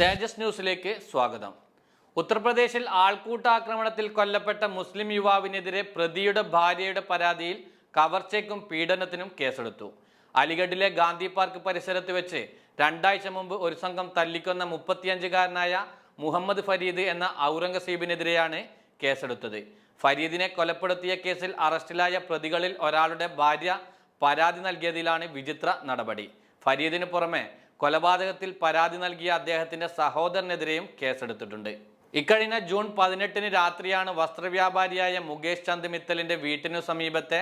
തേജസ് ന്യൂസിലേക്ക് സ്വാഗതം. ഉത്തർപ്രദേശിൽ ആൾക്കൂട്ടാക്രമണത്തിൽ കൊല്ലപ്പെട്ട മുസ്ലിം യുവാവിനെതിരെ പ്രതിയുടെ ഭാര്യയുടെ പരാതിയിൽ കവർച്ചയ്ക്കും പീഡനത്തിനും കേസെടുത്തു. അലിഗഡിലെ ഗാന്ധി പാർക്ക് പരിസരത്ത് വെച്ച് രണ്ടാഴ്ച മുമ്പ് ഒരു സംഘം തല്ലിക്കൊന്ന മുപ്പത്തിയഞ്ചുകാരനായ മുഹമ്മദ് ഫരീദ് എന്ന ഔറംഗസീബിനെതിരെയാണ് കേസെടുത്തത്. ഫരീദിനെ കൊലപ്പെടുത്തിയ കേസിൽ അറസ്റ്റിലായ പ്രതികളിൽ ഒരാളുടെ ഭാര്യ പരാതി നൽകിയതിലാണ് വിചിത്ര നടപടി. ഫരീദിന് പുറമെ കൊലപാതകത്തിൽ പരാതി നൽകിയ അദ്ദേഹത്തിന്റെ സഹോദരനെതിരെയും കേസെടുത്തിട്ടുണ്ട്. ഇക്കഴിഞ്ഞ ജൂൺ പതിനെട്ടിന് രാത്രിയാണ് വസ്ത്രവ്യാപാരിയായ മുകേഷ് ചന്ദ് മിത്തലിന്റെ വീട്ടിനു സമീപത്തെ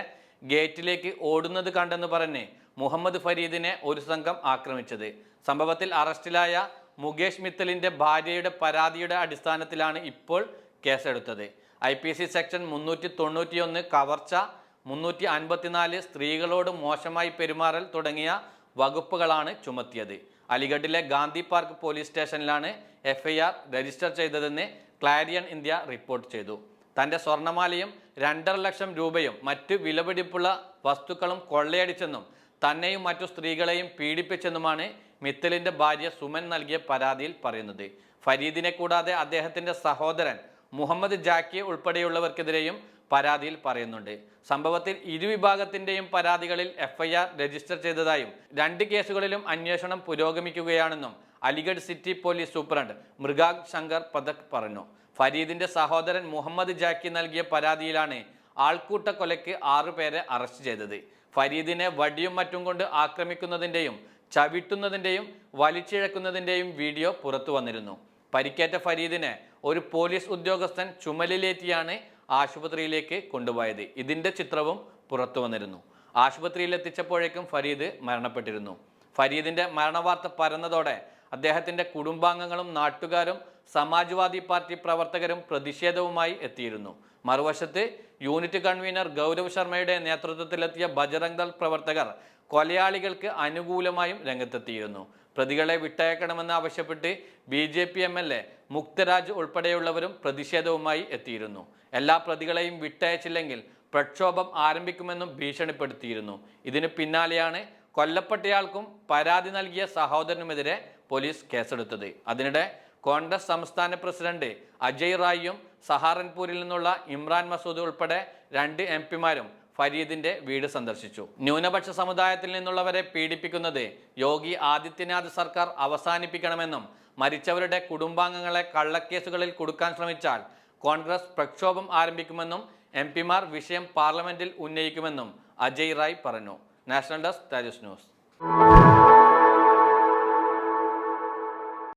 ഗേറ്റിലേക്ക് ഓടുന്നത് കണ്ടെന്ന് പറഞ്ഞ് മുഹമ്മദ് ഫരീദിനെ ഒരു സംഘം ആക്രമിച്ചത്. സംഭവത്തിൽ അറസ്റ്റിലായ മുകേഷ് മിത്തലിന്റെ ഭാര്യയുടെ പരാതിയുടെ അടിസ്ഥാനത്തിലാണ് ഇപ്പോൾ കേസെടുത്തത്. ഐ പി സി സെക്ഷൻ മുന്നൂറ്റി തൊണ്ണൂറ്റിയൊന്ന് കവർച്ച മുന്നൂറ്റി അൻപത്തിനാല് സ്ത്രീകളോട് മോശമായി പെരുമാറൽ തുടങ്ങിയ വകുപ്പുകളാണ് ചുമത്തിയത്. അലിഗഡിലെ ഗാന്ധി പാർക്ക് പോലീസ് സ്റ്റേഷനിലാണ് എഫ്ഐആർ രജിസ്റ്റർ ചെയ്തതെന്ന് ക്ലാരിയൻ ഇന്ത്യ റിപ്പോർട്ട് ചെയ്തു. തന്റെ സ്വർണമാലയും രണ്ടര ലക്ഷം രൂപയും മറ്റ് വിലപിടിപ്പുള്ള വസ്തുക്കളും കൊള്ളയടിച്ചെന്നും തന്നെയും മറ്റു സ്ത്രീകളെയും പീഡിപ്പിച്ചെന്നുമാണ് മിത്തലിന്റെ ഭാര്യ സുമൻ നൽകിയ പരാതിയിൽ പറയുന്നത്. ഫരീദിനെ കൂടാതെ അദ്ദേഹത്തിന്റെ സഹോദരൻ മുഹമ്മദ് ജാക്കി ഉൾപ്പെടെയുള്ളവർക്കെതിരെയും പരാതിയിൽ പറയുന്നുണ്ട്. സംഭവത്തിൽ ഇരുവിഭാഗത്തിന്റെയും പരാതികളിൽ എഫ്ഐആർ രജിസ്റ്റർ ചെയ്തതായും രണ്ട് കേസുകളിലും അന്വേഷണം പുരോഗമിക്കുകയാണെന്നും Aligarh city police superintendent Mrigank Shankar Pathak പറഞ്ഞു. ഫരീദിന്റെ സഹോദരൻ മുഹമ്മദ് ജാക്കി നൽകിയ പരാതിയിലാണ് ആൾക്കൂട്ട കൊലയ്ക്ക് ആറുപേരെ അറസ്റ്റ് ചെയ്തത്. ഫരീദിനെ വടിയും മറ്റും കൊണ്ട് ആക്രമിക്കുന്നതിന്റെയും ചവിട്ടുന്നതിന്റെയും വലിച്ചിഴക്കുന്നതിന്റെയും വീഡിയോ പുറത്തു വന്നിരുന്നു. പരിക്കേറ്റ ഫരീദിനെ ഒരു പോലീസ് ഉദ്യോഗസ്ഥൻ ചുമലിലേറ്റിയാണ് ആശുപത്രിയിലേക്ക് കൊണ്ടുപോയത്. ഇതിന്റെ ചിത്രവും പുറത്തു വന്നിരുന്നു. ആശുപത്രിയിൽ എത്തിച്ചപ്പോഴേക്കും ഫരീദ് മരണപ്പെട്ടിരുന്നു. ഫരീദിന്റെ മരണവാർത്ത പരന്നതോടെ അദ്ദേഹത്തിന്റെ കുടുംബാംഗങ്ങളും നാട്ടുകാരും സമാജ്വാദി പാർട്ടി പ്രവർത്തകരും പ്രതിഷേധവുമായി എത്തിയിരുന്നു. മറുവശത്ത് യൂണിറ്റ് കൺവീനർ ഗൗരവ് ശർമ്മയുടെ നേതൃത്വത്തിലെത്തിയ ബജറംഗ് ദൾ പ്രവർത്തകർ കൊലയാളികൾക്ക് അനുകൂലമായും രംഗത്തെത്തിയിരുന്നു. പ്രതികളെ വിട്ടയക്കണമെന്ന് ആവശ്യപ്പെട്ട് B J P M L A Muktaraj ഉൾപ്പെടെയുള്ളവരും പ്രതിഷേധവുമായി എത്തിയിരുന്നു. എല്ലാ പ്രതികളെയും വിട്ടയച്ചില്ലെങ്കിൽ പ്രക്ഷോഭം ആരംഭിക്കുമെന്നും ഭീഷണിപ്പെടുത്തിയിരുന്നു. ഇതിന് പിന്നാലെയാണ് കൊല്ലപ്പെട്ടയാൾക്കും പരാതി നൽകിയ സഹോദരനുമെതിരെ പോലീസ് കേസെടുത്തത്. അതിനിടെ കോൺഗ്രസ് സംസ്ഥാന പ്രസിഡന്റ് അജയ് റായിയും സഹാറൻപൂരിൽ നിന്നുള്ള ഇമ്രാൻ മസൂദ് ഉൾപ്പെടെ രണ്ട് എം പിമാരും ഫരീദിന്റെ വീട് സന്ദർശിച്ചു. ന്യൂനപക്ഷ സമുദായത്തിൽ നിന്നുള്ളവരെ പീഡിപ്പിക്കുന്നത് യോഗി ആദിത്യനാഥ് സർക്കാർ അവസാനിപ്പിക്കണമെന്നും മരിച്ചവരുടെ കുടുംബാംഗങ്ങളെ കള്ളക്കേസുകളിൽ കൊടുക്കാൻ ശ്രമിച്ചാൽ കോൺഗ്രസ് പ്രക്ഷോഭം ആരംഭിക്കുമെന്നും എം പിമാർ വിഷയം പാർലമെന്റിൽ ഉന്നയിക്കുമെന്നും അജയ് റായ് പറഞ്ഞു. National desk news.